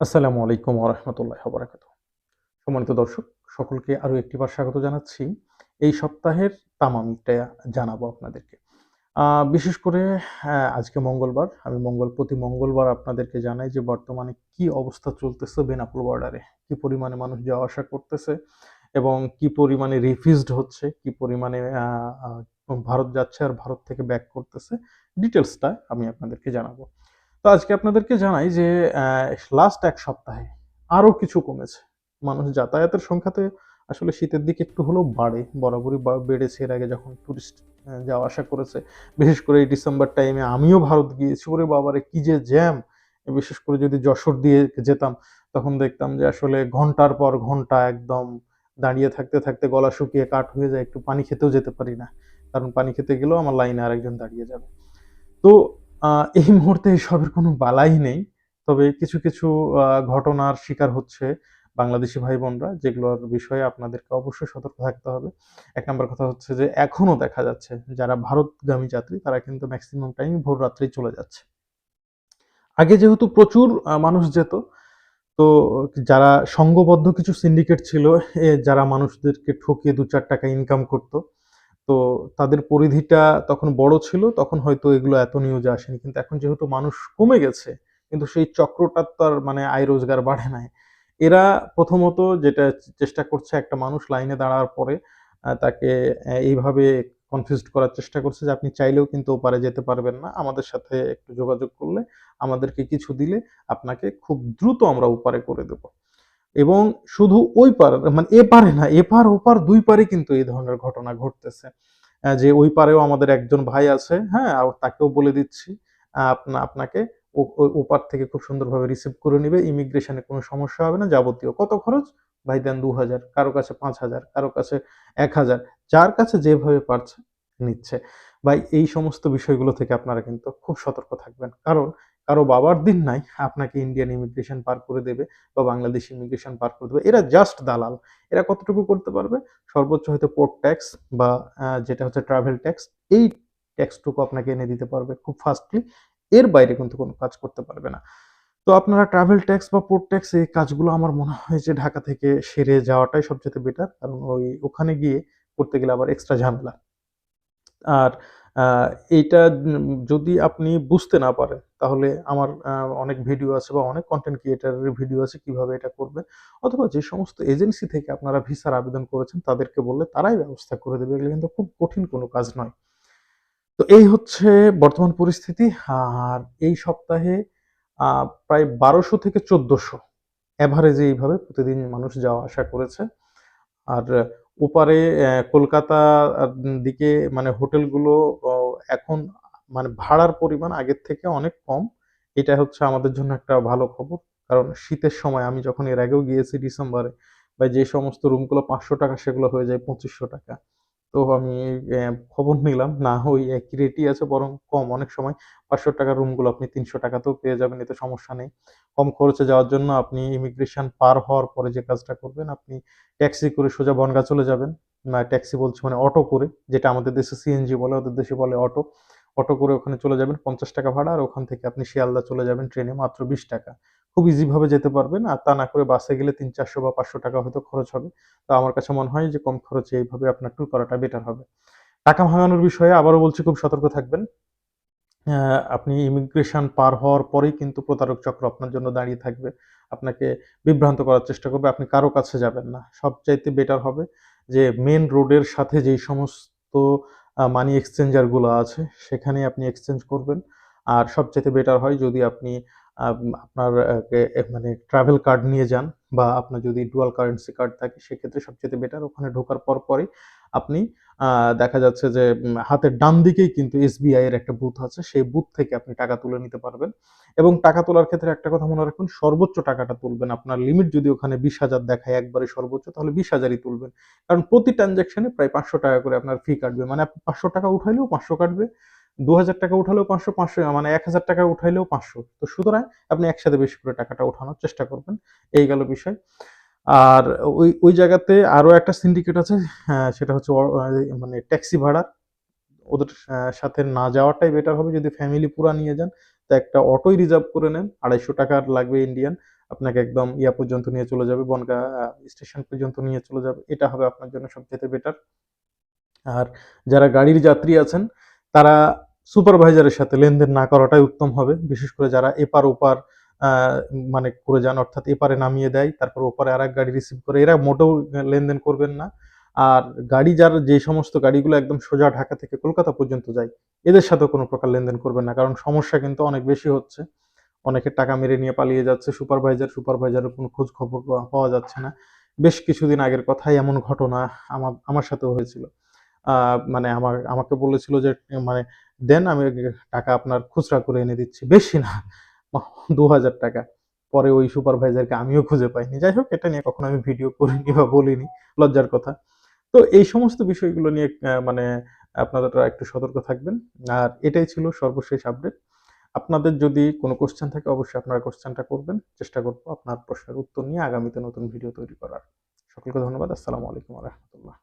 আসসালামু আলাইকুম ওরহমতুল্লাহ বরাকাত সম্মানিত দর্শক, সকলকে আরও একটিবার স্বাগত জানাচ্ছি। এই সপ্তাহের তামামিটা জানাব আপনাদেরকে। বিশেষ করে আজকে মঙ্গলবার, আমি মঙ্গল, প্রতি মঙ্গলবার আপনাদেরকে জানাই যে বর্তমানে কি অবস্থা চলতেছে বেনাপুল বর্ডারে, কি পরিমাণে মানুষ যাওয়া আসা করতেছে এবং কি পরিমাণে রিফিউজড হচ্ছে, কি পরিমাণে ভারত যাচ্ছে আর ভারত থেকে ব্যাক করতেছে। ডিটেলসটা আমি আপনাদেরকে জানাব। তো আজকে আপনাদেরকে জানাই যে লাস্ট এক সপ্তাহে আরও কিছু কমেছে। মানুষ যাতায়াতের সংখ্যাতে আসলে শীতের দিকে একটু হলেও বাড়ে, বরাবরই বেড়েছে। এর আগে যখন টুরিস্ট যাওয়া আসা করেছে, বিশেষ করে এই ডিসেম্বর টাইমে আমিও ভারত গিয়েছি। ওরে বাবারে কি যে জ্যাম বিশেষ করে যদি যশোর দিয়ে যেতাম, তখন দেখতাম যে আসলে ঘণ্টার পর ঘণ্টা একদম দাঁড়িয়ে থাকতে থাকতে গলা শুকিয়ে কাঠ হয়ে যায়, একটু পানি খেতেও যেতে পারি না। কারণ পানি খেতে গেলেও আমার লাইনে আরেকজন দাঁড়িয়ে যাবে। তো এই মুহূর্তে এসবের কোনো বালাই নেই। তবে কিছু কিছু ঘটনার শিকার হচ্ছে বাংলাদেশি ভাই বোনরা যেগুলোর বিষয়ে আপনাদেরকে অবশ্যই সতর্ক থাকতে হবে। এক নম্বর কথা হচ্ছে যে, এখনও দেখা যাচ্ছে যারা ভারতগামী যাত্রী, তারা কিন্তু ম্যাক্সিমাম টাইম ভোর রাত্রেই চলে যাচ্ছে। আগে যেহেতু প্রচুর মানুষ যেত, তো যারা সংঘবদ্ধ কিছু সিন্ডিকেট ছিল যারা মানুষদেরকে ঠকিয়ে দু চার টাকা ইনকাম করতো তো তাদের পরিধিটা তখন বড় ছিল, তখন হয়তো এগুলো এত নিউজে আসেনি। কিন্তু এখন যেহেতু মানুষ কমে গেছে, কিন্তু সেই চক্রটার তো আর মানে আয় রোজগার বাড়ে নাই। এরা প্রথমত যেটা চেষ্টা করছে, একটা মানুষ লাইনে দাঁড়ার পরে তাকে এইভাবে কনফিউজ করার চেষ্টা করছে যে আপনি চাইলেও কিন্তু ওপারে যেতে পারবেন না। আমাদের সাথে একটু যোগাযোগ করলে, আমাদেরকে কিছু দিলে আপনাকে খুব দ্রুত আমরা ওপারে করে দেব। এবং শুধু ওই পার মানে এ পারে না এপার ওপার দুই পারে কিন্তু এই ধরনের ঘটনা ঘটতেছে। যে ওই পারেও আমাদের একজন ভাই আছে হ্যাঁ আর তাকেও বলে দিচ্ছি আপনা, আপনাকে ওপার থেকে খুব সুন্দরভাবে রিসিভ করে নিবে ইমিগ্রেশনে কোনো সমস্যা হবে না, যাবতীয় কত খরচ? ভাই, দেন দু হাজার, কারও কাছে পাঁচ হাজার, কারও কাছে এক হাজার, যার কাছে যেভাবে পারছে, নিচ্ছে। ভাই, এই সমস্ত বিষয়গুলো থেকে আপনারা কিন্তু খুব সতর্ক থাকবেন, কারণ কারও বাবার দিন নাই, আপনাকে ইন্ডিয়ান ইমিগ্রেশন পার করে দেবে বা বাংলাদেশ ইমিগ্রেশন পার করে দেবে। এরা জাস্ট দালাল। এরা কতটুকু করতে পারবে? সর্বোচ্চ হয়তো পোর্ট ট্যাক্স বা যেটা হচ্ছে ট্রাভেল ট্যাক্স এই ট্যাক্সটুকু আপনাকে এনে দিতে পারবে খুব ফাস্টলি এর বাইরে কিন্তু কোনো কাজ করতে পারবে না। তো আপনারা ট্রাভেল ট্যাক্স বা পোর্ট ট্যাক্স এই কাজগুলো আমার মনে হয় যে ঢাকা থেকে সেরে যাওয়াটাই সবচেয়ে বেটার কারণ ওই ওখানে গিয়ে করতে গেলে আবার এক্সট্রা ঝামেলা। আর এইটা যদি আপনি বুঝতে না পারেন, তাহলে আমার অনেক ভিডিও আছে বা অনেক কন্টেন্ট ক্রিয়েটারের ভিডিও আছে কীভাবে এটা করবে, অথবা যে সমস্ত এজেন্সি থেকে আপনারা ভিসার আবেদন করেছেন, তাদেরকে বললে তারাই ব্যবস্থা করে দেবে। এগুলো কিন্তু খুব কঠিন কোনো কাজ নয়। তো এই হচ্ছে বর্তমান পরিস্থিতি। আর এই সপ্তাহে প্রায় বারোশো থেকে চোদ্দশো অ্যাভারেজে এইভাবে প্রতিদিন মানুষ যাওয়া আসা করেছে। আর ওপারে কলকাতা দিকে মানে হোটেলগুলো এখন মানে ভাড়ার পরিমাণ আগের থেকে অনেক কম। এটা হচ্ছে আমাদের জন্য একটা ভালো খবর। কারণ শীতের সময় আমি যখন এর আগেও গিয়েছি ডিসেম্বরে, বা যে সমস্ত রুমগুলো পাঁচশো টাকা সেগুলো হয়ে যায় পঁচিশশো টাকা। তো আমি খবর নিলাম। না, ওই একই রেটই আছে, বরং কম অনেক সময়। পাঁচশো টাকার রুমগুলো আপনি তিনশো টাকাতেও পেয়ে যাবেন, এতে সমস্যা নেই। কম খরচে যাওয়ার জন্য আপনি ইমিগ্রেশন পার হওয়ার পরে যে কাজটা করবেন, আপনি ট্যাক্সি করে সোজা বনগা চলে যাবেন। না ট্যাক্সি বলছি মানে অটো করে, যেটা আমাদের দেশে সিএনজি বলে, ওদের দেশে বলে অটো অটো করে ওখানে চলে যাবেন, পঞ্চাশ টাকা ভাড়া, আর ওখান থেকে আপনি শিয়ালদা চলে যাবেন ট্রেনে মাত্র বিশ টাকা। খুব ইজিভাবে যেতে পারবেন, আর তা না করে বাসে গেলে তিন চারশো বা পাঁচশো টাকা হয়তো খরচ হবে। তো আমার কাছে মনে হয় যে কম খরচে এইভাবে আপনার ট্যুর করাটা বেটার হবে। টাকা ভাঙানোর বিষয়ে আবারও বলছি, খুব সতর্ক থাকবেন। আপনি ইমিগ্রেশন পার হওয়ার পরেই কিন্তু প্রতারক চক্র আপনার জন্য দাঁড়িয়ে থাকবে। আপনাকে বিভ্রান্ত করার চেষ্টা করবে, আপনি কারও কাছে যাবেন না। সবচাইতে বেটার হবে যে মেন রোডের সাথে যেই সমস্ত মানি এক্সচেঞ্জারগুলো আছে সেখানে আপনি এক্সচেঞ্জ করবেন। আর সবচেয়ে বেটার হয় যদি আপনি আপনার মানে ট্রাভেল কার্ড নিয়ে যান বা আপনার যদি ডুয়াল কারেন্সি কার্ড থাকে, সেক্ষেত্রে সবচেয়ে বেটার ওখানে ঢোকার পর পরই আপনি দেখা যাচ্ছে যে হাতের ডান দিকেই কিন্তু এসবিআই এর একটা বুথ আছে, সেই বুথ থেকে আপনি টাকা তুলে নিতে পারবেন। এবং টাকা তোলার ক্ষেত্রে একটা কথা মনে রাখবেন সর্বোচ্চ টাকাটা তুলবেন। আপনার লিমিট যদি ওখানে বিশ হাজার দেখায় একবারে সর্বোচ্চ, তাহলে বিশ হাজারই তুলবেন। কারণ প্রতি ট্রানজাকশনে প্রায় পাঁচশো টাকা করে আপনার ফি কাটবে। মানে আপনি পাঁচশো টাকা উঠাইলেও পাঁচশো কাটবে, দু হাজার টাকা উঠালেও পাঁচশো পাঁচশো মানে এক হাজার টাকা উঠাইলেও পাঁচশো। তো সুতরাং আপনি একসাথে বেশি করে টাকাটা উঠানোর চেষ্টা করবেন। এই গেল বিষয়। আর ওই ওই জায়গাতে আরও একটা সিন্ডিকেট আছে হ্যাঁ, সেটা হচ্ছে মানে ট্যাক্সি ভাড়া। ওদের সাথে না যাওয়াটাই বেটার হবে। যদি ফ্যামিলি পুরা নিয়ে যান তো একটা অটোই রিজার্ভ করে নেন। আড়াইশো টাকার লাগবে ইন্ডিয়ান আপনাকে একদম ইয়া পর্যন্ত নিয়ে চলে যাবে বনগা স্টেশন পর্যন্ত নিয়ে চলে যাবে। এটা হবে আপনার জন্য সবচেয়ে বেটার আর যারা গাড়ির যাত্রী আছেন তারা সুপারভাইজারের সাথে লেনদেন না করাটাই উত্তম হবে। বিশেষ করে যারা এপার ওপার মানে করে যান, অর্থাৎ এপারে নামিয়ে দেয়, তারপর ওপারে আর এক গাড়ি রিসিভ করে। এরা মোটেও লেনদেন করবেন না। আর গাড়ি যার যে সমস্ত গাড়িগুলো একদম সোজা ঢাকা থেকে কলকাতা পর্যন্ত যায়, এদের সাথে কোনো প্রকার লেনদেন করবেন না। কারণ সমস্যা কিন্তু অনেক বেশি হচ্ছে। অনেকে টাকা মেরে নিয়ে পালিয়ে যাচ্ছে সুপারভাইজার সুপারভাইজারের কোনো খোঁজ খবর পাওয়া- যাচ্ছে না। বেশ কিছুদিন আগের কথাই এমন ঘটনা আমার আমার সাথেও হয়েছিল। মানে আমার, আমাকে বলেছিল যে মানে দেন আমি টাকা আপনার খুচরা করে এনে দিচ্ছি। বেশি না। দু হাজার টাকা। পরে ওই সুপারভাইজারকে আমিও খুঁজে পাইনি। যাই হোক, এটা নিয়ে কখনো আমি ভিডিও করিনি বা বলিনি, লজ্জার কথা। তো এই সমস্ত বিষয়গুলো নিয়ে মানে আপনারা একটু সতর্ক থাকবেন। আর এটাই ছিল সর্বশেষ আপডেট আপনাদের যদি কোনো কোশ্চেন থাকে, অবশ্যই আপনারা কোশ্চেনটা করবেন। চেষ্টা করব আপনার প্রশ্নের উত্তর নিয়ে আগামীতে নতুন ভিডিও তৈরি করার। সকলকে ধন্যবাদ। আসসালামু আলাইকুম রহমতুল্লাহ।